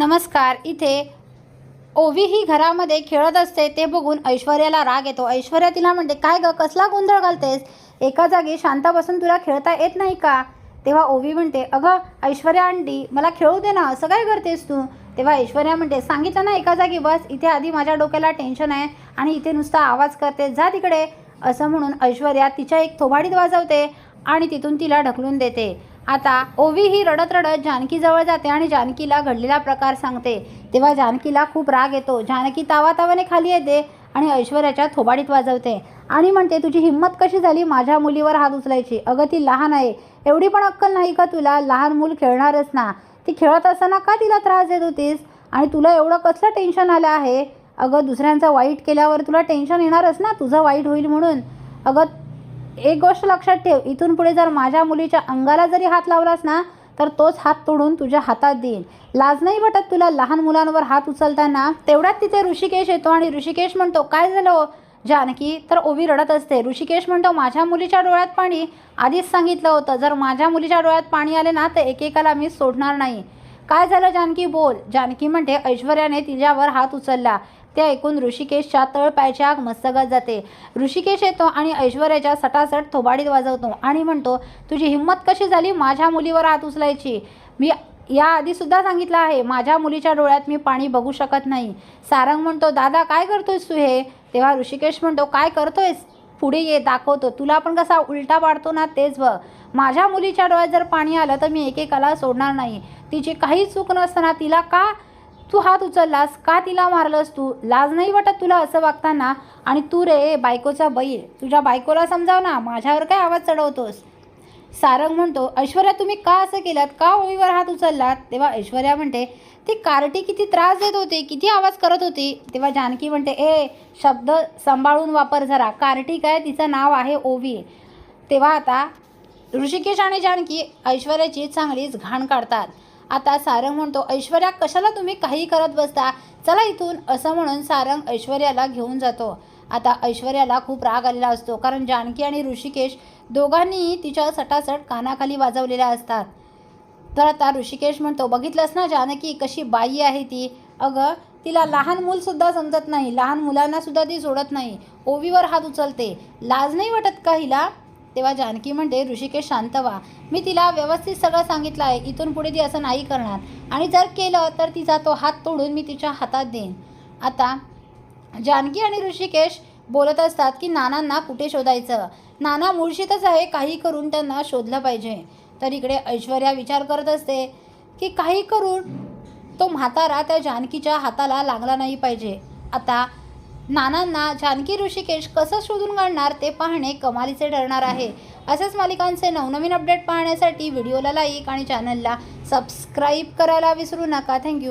नमस्कार इथे ओवी ही घरामध्ये खेळत असते ते बघून ऐश्वर्याला राग येतो. ऐश्वर्या तिला म्हणते काय ग कसला गोंधळ घालतेस? एका जागी शांत बसून तुला खेळता येत नाही का? तेव्हा ओवी म्हणते अगं ऐश्वर्या आंटी मला खेळू दे ना असं काय करतेस तू? तेव्हा ऐश्वर्या म्हणते सांगितलं ना एका जागी बस इथे आधी माझ्या डोक्याला टेन्शन आहे आणि इथे नुसता आवाज करते जा तिकडे. असं म्हणून ऐश्वर्या तिच्या एक थोबाडीत वाजवते आणि तिथून तिला ढकलून देते. आता ओवी ही रडत रडत जानकीजवळ जाते आणि जानकीला घडलेला प्रकार सांगते. तेव्हा जानकीला खूप राग येतो. जानकी तावातावाने खाली येते आणि ऐश्वर्याच्या थोबाडीत वाजवते. आणि म्हणते तुझी हिंमत कशी झाली माझ्या मुलीवर हात उचलायची? अगं ती लहान आहे. एवढी पण अक्कल नाही का तुला? लहान मूल खेळणारच ना. ती खेळत असताना का तिला त्रास देत होतीस? आणि तुला एवढं कसलं टेन्शन आलं आहे? अगं दुसऱ्यांचं वाईट केल्यावर तुला टेन्शन येणारच ना? तुझं वाईट होईल म्हणून. अगं एक गोष्ट लक्षात ठेव इथून पुढे जर माझ्या मुलीच्या अंगाला जरी हात लावलास ना तर तोच हात तोडून तुझ्या हातात देईन. लाज नाही वाटत तुला लहान मुलांवर हात उचलताना? तेवढ्यात तिथे ऋषिकेश येतो आणि ऋषिकेश म्हणतो काय झालं हो? जानकी तर ओवी रडत असते. ऋषिकेश म्हणतो माझ्या मुलीच्या डोळ्यात पाणी आधीच सांगितलं होतं. जर माझ्या मुलीच्या डोळ्यात पाणी आले ना तर एकेकाला मी सोडणार नाही. काय झालं जानकी? बोल. जानकी म्हणते ऐश्वर्याने तिच्यावर हात उचलला. ते ऐकून ऋषिकेशच्या तळपायची आग मस्तगत जाते. ऋषिकेश येतो आणि ऐश्वर्याच्या सटासट थोबाडीत वाजवतो आणि म्हणतो तुझी हिंमत कशी झाली माझ्या मुलीवर हात उचलायची? मी याआधीसुद्धा सांगितलं आहे माझ्या मुलीच्या डोळ्यात मी पाणी बघू शकत नाही. सारंग म्हणतो दादा काय करतोयस तू हे? तेव्हा ऋषिकेश म्हणतो काय करतोयस? पुढे ये दाखवतो. तुला पण कसा उलटा पाडतो ना तेच बघ. माझ्या मुलीच्या डोळ्यात जर पाणी आलं तर मी एकेकाला सोडणार नाही. तिची काही चूक नसताना तिला का तू हात उचललास का तिला मारलंस तू? लाज नाही वाटत तुला असं वागताना? आणि तू रे बायकोचा बैल. तुझ्या बायकोला समजाव ना माझ्यावर काय आवाज चढवतोस? सारंग म्हणतो ऐश्वर्या तुम्ही का असं केलात? का ओवीवर हात उचललात? तेव्हा ऐश्वर्या म्हणते ती कार्टी किती त्रास देत होती किती आवाज करत होती. तेव्हा जानकी म्हणते ए शब्द सांभाळून वापर जरा. कार्टी काय? तिचं नाव आहे ओवी. तेव्हा आता ऋषिकेश आणि जानकी ऐश्वर्याची चांगलीच घाण काढतात. आता सारंग म्हणतो ऐश्वर्या कशाला तुम्ही काही करत बसता? चला इथून असं म्हणून सारंग ऐश्वर्याला घेऊन जातो. आता ऐश्वर्याला खूप राग आलेला असतो कारण जानकी आणि ऋषिकेश दोघांनीही तिच्या सटासट कानाखाली वाजवलेल्या असतात. तर आता ऋषिकेश म्हणतो बघितलंस ना जानकी कशी बाई आहे ती? अगं तिला लहान मूलसुद्धा समजत नाही लहान मुलांनासुद्धा ती सोडत नाही. ओवीवर हात उचलते. लाज नाही वाटत का हिला? तेव्हा जानकी म्हणते ऋषिकेश शांत व्हा. मी तिला व्यवस्थित सगळं सांगितलं आहे. इथून पुढे ती असं नाही करणार. आणि जर केलं तर तिचा तो हात तोडून मी तिच्या हातात देईन. आता जानकी आणि ऋषिकेश बोलत असतात की नानांना कुठे शोधायचं? नाना मुळशीतच आहे. काही करून त्यांना शोधलं पाहिजे. तर इकडे ऐश्वर्या विचार करत असते की काही करून तो म्हातारा त्या जानकीच्या हाताला लागला नाही पाहिजे. आता नानांना जानकी ऋषिकेश कसं शोधून काढणार ते पाहणे कमालीचे ठरणार आहे. असेच मालिकांचे नवनवीन अपडेट पाहण्यासाठी व्हिडिओला लाईक आणि चॅनलला सबस्क्राईब करायला विसरू नका. थँक्यू